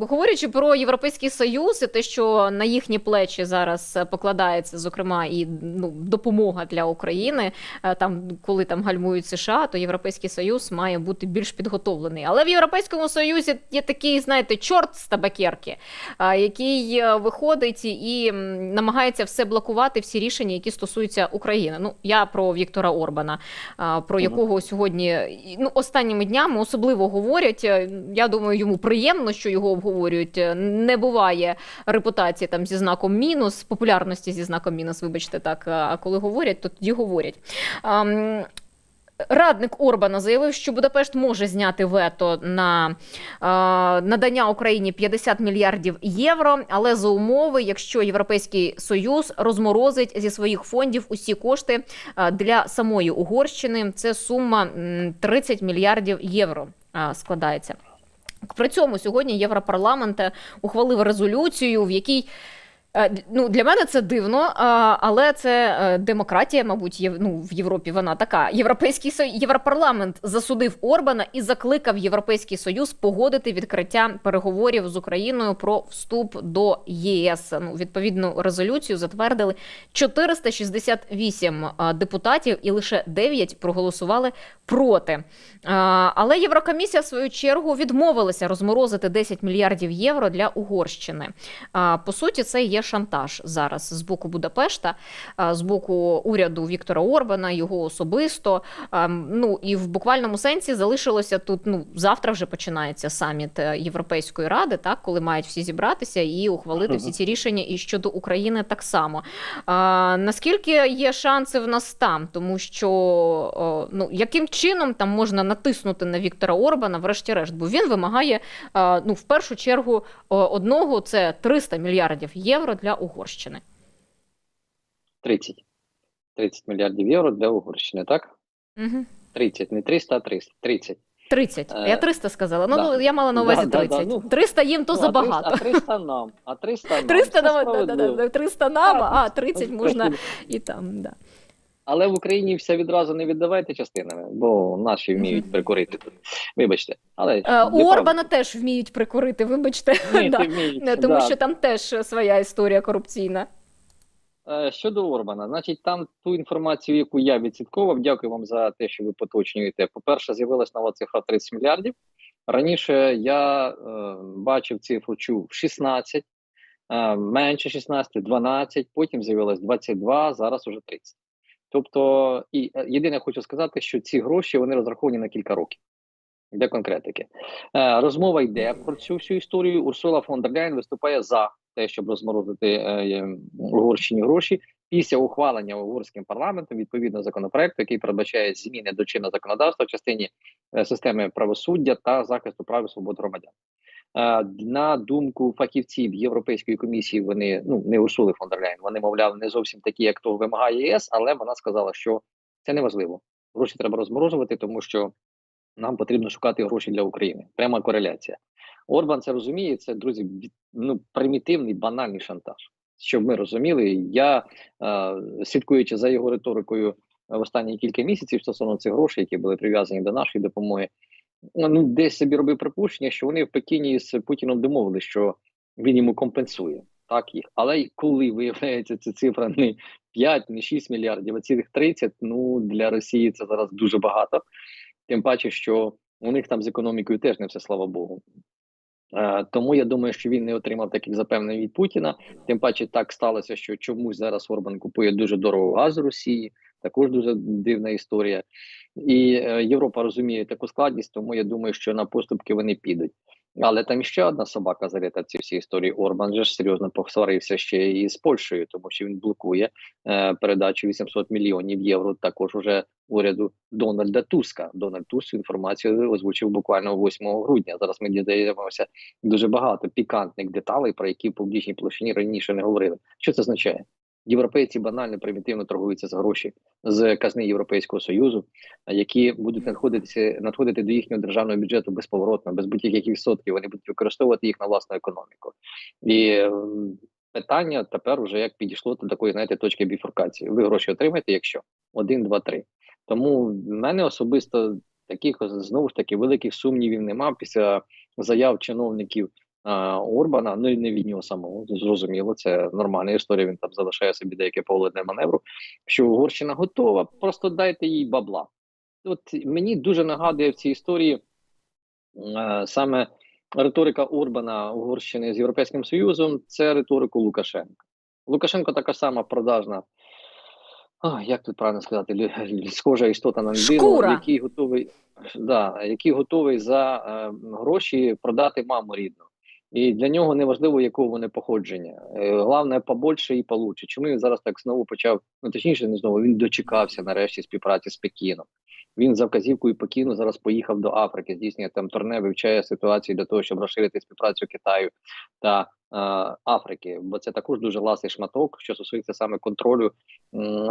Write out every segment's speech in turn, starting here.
Говорячи про європейський союз, і те, що на їхні плечі зараз е, покладається, зокрема, і ну допомога для України, е, там коли там гальмують США, то європейський союз має бути більш підготовлений. Але в європейському союзі є такий, знаєте, чорт з табакерки, який е, виходить і намагається все блокувати, всі рішення, які стосуються України. Ну я про Віктора Орбана, про якого сьогодні ну останніми днями особливо говорять. Я думаю, йому приємно, що його обговорюють. Е, Не буває репутації там зі знаком мінус, популярності зі знаком мінус, вибачте так. А коли говорять, то тоді говорять. Радник Орбана заявив, що Будапешт може зняти вето на е, надання Україні 50 мільярдів євро, але за умови, якщо Європейський Союз розморозить зі своїх фондів усі кошти е, для самої Угорщини. Це сума 30 мільярдів євро е, складається. При цьому сьогодні Європарламент е, ухвалив резолюцію, в якій ну для мене це дивно, але це е, демократія, мабуть, є, ну, в Європі вона така. Європейський Європарламент засудив Орбана і закликав Європейський Союз погодити відкриття переговорів з Україною про вступ до ЄС. Ну, відповідну резолюцію затвердили 468 е, депутатів, і лише 9 проголосували проти. Е, Але Єврокомісія, в свою чергу, відмовилася розморозити 10 мільярдів євро для Угорщини. По суті, це є шантаж зараз з боку Будапешта, з боку уряду Віктора Орбана, його особисто. Ну і в буквальному сенсі залишилося тут. Ну завтра вже починається саміт е, Європейської ради, так коли мають всі зібратися і ухвалити всі ці рішення. І щодо України так само. А, Наскільки є шанси в нас там, тому що ну яким чином там можна натиснути на Віктора Орбана, врешті-решт, бо він вимагає ну в першу чергу одного це 300 мільярдів євро для Угорщини. 30. 30 мільярдів євро для Угорщини, так? Угу. 30, не 300, а 300. 30. 30. Е, Я 300 сказала. Ну, да. ну я мала на увазі Да, да, 30. да, ну. 300 їм то Ну, забагато. 300, а 300 нам, а 300 нам. 300 нам, да, да, да, 300 нам, а 30 можна і там. Да. Але в Україні все відразу не віддавайте частинами, бо наші вміють прикурити. Вибачте. Але Е, У. Орбана теж вміють прикурити, вибачте. Ні, Да. вміють, Тому да. що там теж своя історія корупційна. Е, Щодо Орбана, значить, там ту інформацію, яку я відслідковував, дякую вам за те, що ви поточнюєте. По-перше, з'явилась нова цифра 30 мільярдів. Раніше я е, бачив цифру чув 16, е, менше 16, 12, потім з'явилось 22, зараз уже 30. Тобто, і е, єдине хочу сказати, що ці гроші вони розраховані на кілька років. Для конкретики. Е, розмова йде про цю всю історію. Урсула фон дер Ляйн виступає за те, щоб розморозити е, Угорщині гроші після ухвалення угорським парламентом відповідного законопроекту, який передбачає зміни до чинного законодавства в частині системи правосуддя та захисту прав і свобод громадян. Е, на думку фахівців Європейської комісії, вони ну не Урсули фон вони мовляв не зовсім такі, як того вимагає ЄС, але вона сказала, що це не важливо. Гроші треба розморожувати, тому що нам потрібно шукати гроші для України. Пряма кореляція. Орбан це розуміє. Це друзі, ну примітивний банальний шантаж. Щоб ми розуміли, я е, слідкуючи за його риторикою в останні кілька місяців стосовно цих грошей, які були прив'язані до нашої допомоги, ну десь собі робив припущення, що вони в Пекіні з Путіном домовились, що він йому компенсує так їх. Але коли виявляється ця цифра не 5, не 6 мільярдів, а цілих 30, ну для Росії це зараз дуже багато. Тим паче, що у них там з економікою теж не все, слава Богу. Е, тому я думаю, що він не отримав таких запевнень від Путіна. Тим паче так сталося, що чомусь зараз Орбан купує дуже дорого газ Росії. Також дуже дивна історія. І е, Європа розуміє таку складність, тому я думаю, що на поступки вони підуть. Але там ще одна собака заліта в цій всій історії. Орбан же ж серйозно посварився ще і з Польщею, тому що він блокує е, передачу 800 мільйонів євро також уже уряду Дональда Туска. Дональд Туск інформацію озвучив буквально 8 грудня. Зараз ми дізнаємося дуже багато пікантних деталей, про які в публічній площині раніше не говорили. Що це означає? Європейці банально примітивно торгуються за гроші з казни Європейського союзу, які будуть надходитися надходити до їхнього державного бюджету безповоротно, без будь-яких відсотків. Вони будуть використовувати їх на власну економіку. І ем, питання тепер вже як підійшло до такої, знаєте, точки біфуркації. Ви гроші отримаєте, якщо один, два, три. Тому в мене особисто таких знову ж таки великих сумнівів нема після заяв чиновників Орбана, ну і не від нього самого. Зрозуміло, це нормальна історія. Він там залишає собі деяке поле для маневру. Що Угорщина готова, просто дайте їй бабла. От мені дуже нагадує в цій історії е, саме риторика Орбана Угорщини з Європейським Союзом, це риторику Лукашенка. Лукашенко така сама продажна. А, як тут правильно сказати, схожа істота на людину, який готовий, да, який готовий за е, гроші продати маму рідну. І для нього не важливо, якого вони походження. Е, головне, побольше і получше. Чому він зараз так знову почав? Ну точніше, не знову він дочекався нарешті співпраці з Пекіном. Він за вказівкою Пекіну зараз поїхав до Африки, здійснює там турне, вивчає ситуацію для того, щоб розширити співпрацю Китаю та Африки, бо це також дуже ласий шматок, що стосується саме контролю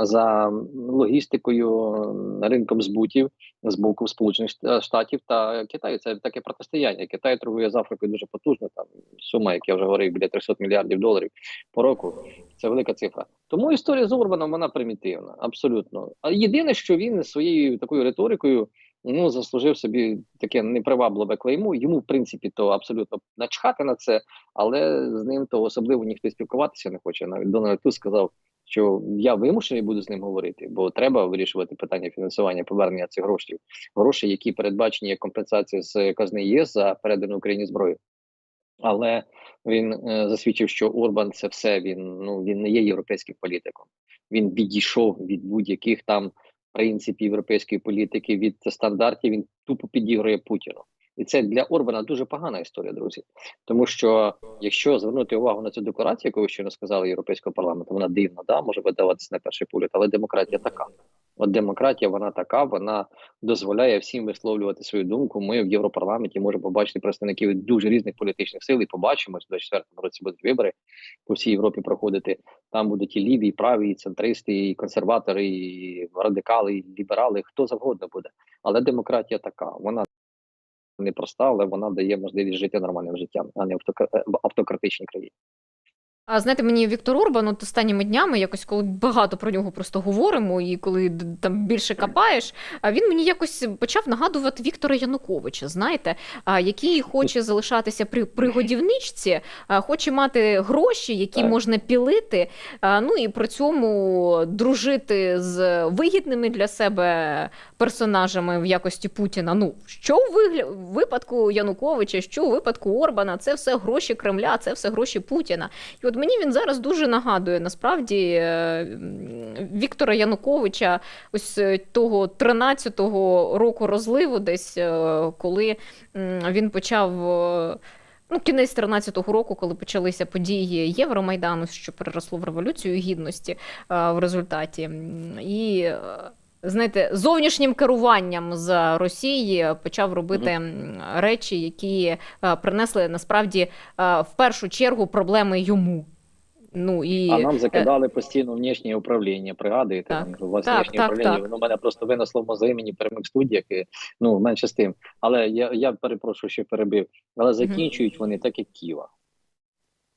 за логістикою, ринком збутів з боку Сполучених Шт- Штатів та Китаю. Це таке протистояння. Китай торгує з Африкою дуже потужно. Там сума, як я вже говорив, біля 300 мільярдів доларів по року. Це велика цифра. Тому історія з Орбаном вона примітивна, абсолютно. А єдине, що він своєю такою риторикою ну заслужив собі таке непривабливе клеймо. Йому, в принципі, то абсолютно начхати на це, але з ним то особливо ніхто спілкуватися не хоче. Навіть Дональд Туск сказав, що я вимушений буду з ним говорити, бо треба вирішувати питання фінансування повернення цих грошей, грошей, які передбачені як компенсація з казни ЄС за передану Україні зброю. Але він е, засвідчив, що Орбан це все. Він ну він не є європейським політиком. Він відійшов від будь-яких там принципів європейської політики, від стандартів. Він тупо підігрує Путіну. І це для Орбана дуже погана історія, друзі. Тому що якщо звернути увагу на цю декларацію, яку ви щойно сказали Європейського парламенту, вона дивна, да, може видаватися на перший погляд, але демократія така. От демократія, вона така, вона дозволяє всім висловлювати свою думку. Ми в Європарламенті можемо побачити представників дуже різних політичних сил і побачимо, що в 24-му році будуть вибори по всій Європі проходити. Там будуть і ліві, і праві, і центристи, і консерватори, і радикали, і ліберали, хто завгодно буде. Але демократія така, вона непроста, але вона дає можливість жити нормальним життям, а не в в автократичній країні. А знаєте, мені Віктор Орбан от останніми днями, якось коли багато про нього просто говоримо, і коли там більше капаєш, він мені якось почав нагадувати Віктора Януковича, знаєте, який хоче залишатися при, при годівничці, хоче мати гроші, які Так. можна пілити, ну і при цьому дружити з вигідними для себе персонажами в якості Путіна. Ну, що в вигля... випадку Януковича, що у випадку Орбана, це все гроші Кремля, це все гроші Путіна. І от мені він зараз дуже нагадує насправді е, Віктора Януковича, ось е, того 13-го року розливу, десь е, коли він почав. Ну, кінець 13-го року, коли почалися події Євромайдану, що переросло в революцію гідності в результаті. І знаєте, зовнішнім керуванням з Росії почав робити м, речі, які е, принесли насправді е, в першу чергу проблеми йому. Ну і А нам закидали постійно внішнє управління. Пригадуєте, Так. там, вас Так, так, управління, так. воно мене просто винесло в мозги мені прямих студіях. І, ну менше з тим. Але я, я перепрошую, що перебив. Але закінчують вони так, як Ківа.